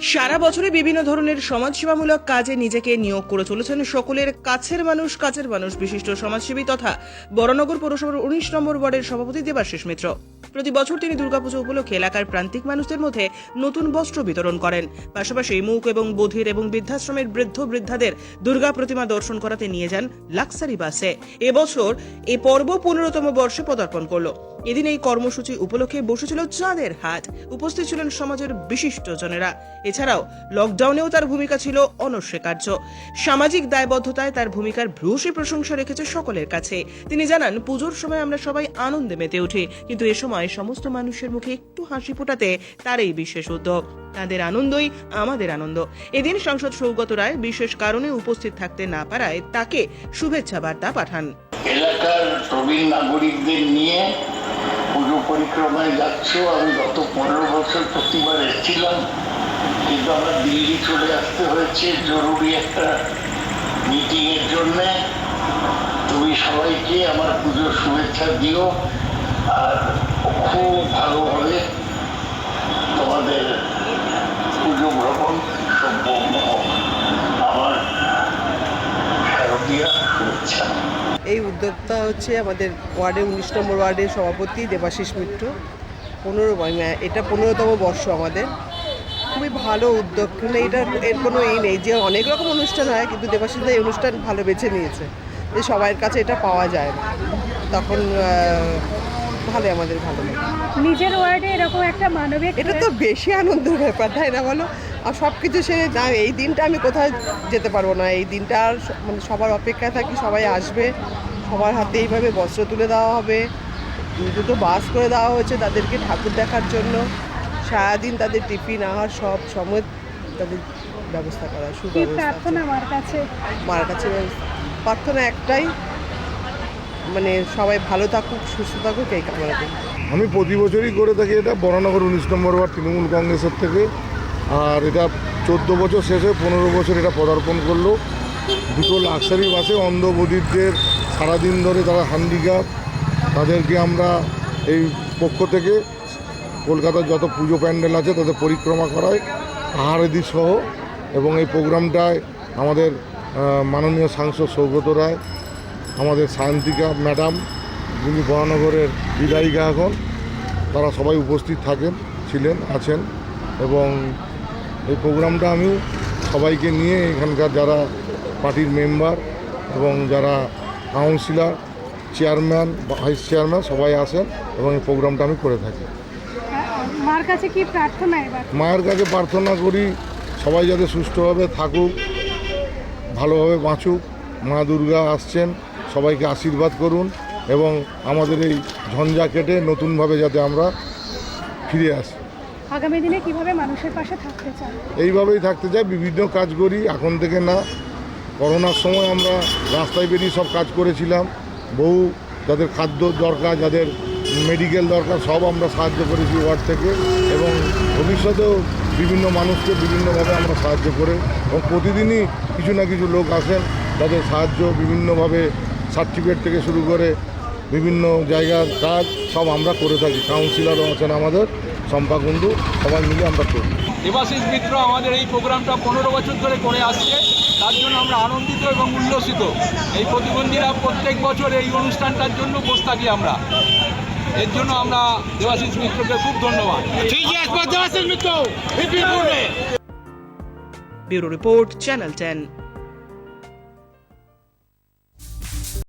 সারা বছরে বিভিন্ন ধরনের সমাজসেবামূলক কাজে নিজেকে নিয়োগ করে চলেছেন সকলের কাছের মানুষ কাছের মানুষ, বিশিষ্ট সমাজসেবী তথা বরানগর পৌরসভার উনিশ নম্বর ওয়ার্ডের সভাপতি দেবাশিস মিত্র। প্রতি বছর তিনি দুর্গাপুজো উপলক্ষে এলাকার প্রান্তিক মানুষদের মধ্যে নতুন বস্ত্র বিতরণ করেন। পাশাপাশি মুখ এবং বধির এবং বৃদ্ধাশ্রমের বৃদ্ধ বৃদ্ধাদের দুর্গা প্রতিমা দর্শন করাতে নিয়ে যান লাক্সারি বাসে। এবছর এ পর্ব পনেরোতম বর্ষে পদার্পণ করল। এদিন এই কর্মসূচি উপলক্ষে বসেছিল চাঁদের হাট। উপস্থিত ছিলেন সমাজের বিশিষ্ট জনেরা। এছাড়াও লকডাউনেও তার ভূমিকা ছিল অনস্বীকার্য। সামাজিক দায়বদ্ধতায় তার ভূমিকার ভ্রুসী প্রশংসা রেখেছে সকলের কাছে। তিনি জানান, পুজোর সময় আমরা সবাই আনন্দে মেতে উঠি, কিন্তু এ সময় সমস্ত মানুষের মুখে একটু হাসি ফোটাতে তার এই বিশেষ উদ্যোগ। তাদের আনন্দই আমাদের আনন্দ। এদিন সাংসদ সৌগত রায় বিশেষ কারণে উপস্থিত থাকতে না পারায় তাকে শুভেচ্ছা বার্তা পাঠান। এলাকার প্রবীণ নাগরিকদের নিয়ে পুজো পরিক্রমায় যাচ্ছ আমি গত পনেরো বছর প্রতিবার এসেছিলাম। কিন্তু আমার দিল্লি চলে আসতে হয়েছে জরুরি একটা মিটিং এর জন্যে। তুমি সবাইকে আমার পুজোর শুভেচ্ছা দিও। আর খুব ভালোভাবে তোমাদের পুজো ভ্রমণ সম্পন্ন হোক। আমার শারদীয়া শুভেচ্ছা। এই উদ্যোক্তা হচ্ছে আমাদের ওয়ার্ডের উনিশ নম্বর ওয়ার্ডের সভাপতি দেবাশিস মিত্র। পনেরো এটা পনেরোতম বর্ষ আমাদের। খুবই ভালো উদ্যোগ। কিন্তু এটা এর কোনো এই নেই যে অনেক রকম অনুষ্ঠান হয় কিন্তু দেবাশিসদা এই অনুষ্ঠান ভালো বেছে নিয়েছে। যে সবার কাছে এটা পাওয়া যায় না। তখন ভালো আমাদের ভালো লাগে। নিজের ওয়ার্ডে এরকম একটা মানবিক এটা তো বেশি আনন্দের ব্যাপার তাই না বলো? আর সব কিছু সে না এই দিনটা আমি কোথাও যেতে পারব না। এই দিনটা আর মানে সবার অপেক্ষায় থাকি সবাই আসবে। সবার হাতে এইভাবে বস্ত্র তুলে দেওয়া হবে। দুটো বাস করে দেওয়া হয়েছে তাদেরকে ঠাকুর দেখার জন্য। সারাদিন তাদের টিফিন আহার সব সময় তাদের ব্যবস্থা করা প্রার্থনা আমার কাছে? মার কাছে প্রার্থনা একটাই মানে সবাই ভালো থাকুক সুস্থ থাকুক এই কামনা করি। আমি প্রতি বছরই করে থাকি এটা বরানগর উনিশ নম্বর ওয়ার্ড তৃণমূল কংগ্রেসের থেকে। আর এটা চোদ্দ বছর শেষে পনেরো বছর এটা পদার্পণ করল। দুটো লাক্সারি বাসে অন্ধবধিরদের সারাদিন ধরে তারা হ্যান্ডিক্যাপ তাদেরকে আমরা এই পক্ষ থেকে কলকাতার যত পুজো প্যান্ডেল আছে, তাদের পরিক্রমা করায় আহারেদি সহ এবং এই প্রোগ্রামটায় আমাদের মাননীয় সাংসদ সৌগত রায়, আমাদের সায়ন্তিকা ম্যাডাম, যিনি বরানগরের বিধায়িকা এখন, তারা সবাই উপস্থিত থাকেন, ছিলেন, আছেন এবং এই প্রোগ্রামটা আমি সবাইকে নিয়ে এখানকার যারা পার্টির মেম্বার এবং যারা কাউন্সিলর, চেয়ারম্যান ভাইস চেয়ারম্যান সবাই আসেন এবং এই প্রোগ্রামটা আমি করে থাকি। মার কাছে কি প্রার্থনা এবার? মায়ের কাছে প্রার্থনা করি সবাই যাতে সুষ্ঠুভাবে থাকুক ভালোভাবে বাঁচুক। মা দুর্গা আসছেন সবাইকে আশীর্বাদ করুন এবং আমাদের এই ঝঞ্ঝা কেটে নতুনভাবে যাতে আমরা ফিরে আসি। আগামী দিনে কীভাবে মানুষের পাশে থাকতে চান? এইভাবেই থাকতে চাই বিভিন্ন কাজ করি এখন থেকে না। করোনার সময় আমরা রাস্তায় বেরিয়ে সব কাজ করেছিলাম। বহু যাদের খাদ্য দরকার যাদের মেডিকেল দরকার, সব আমরা সাহায্য করেছি ওয়ার্ড থেকে এবং ভবিষ্যতেও বিভিন্ন মানুষকে বিভিন্নভাবে আমরা সাহায্য করে এবং প্রতিদিনই কিছু না কিছু লোক আসেন তাদের সাহায্য বিভিন্নভাবে সার্টিফিকেট থেকে শুরু করে বিভিন্ন জায়গার কাজ সব আমরা করে থাকি। কাউন্সিলারও আছেন আমাদের চম্পা কুণ্ডু, সবাই মিলে আমরা করি। দেবাশিস মিত্র আমাদের এই প্রোগ্রামটা পনেরো বছর ধরে করে আসছে। তার জন্য আমরা আনন্দিত এবং উল্লসিত। এই প্রতিবন্ধীরা প্রত্যেক বছর এই অনুষ্ঠানটার জন্য বসে থাকি আমরা। এর জন্য আমরা দেবাশিস মিত্রকে খুব ধন্যবাদ। Bureau report channel ten.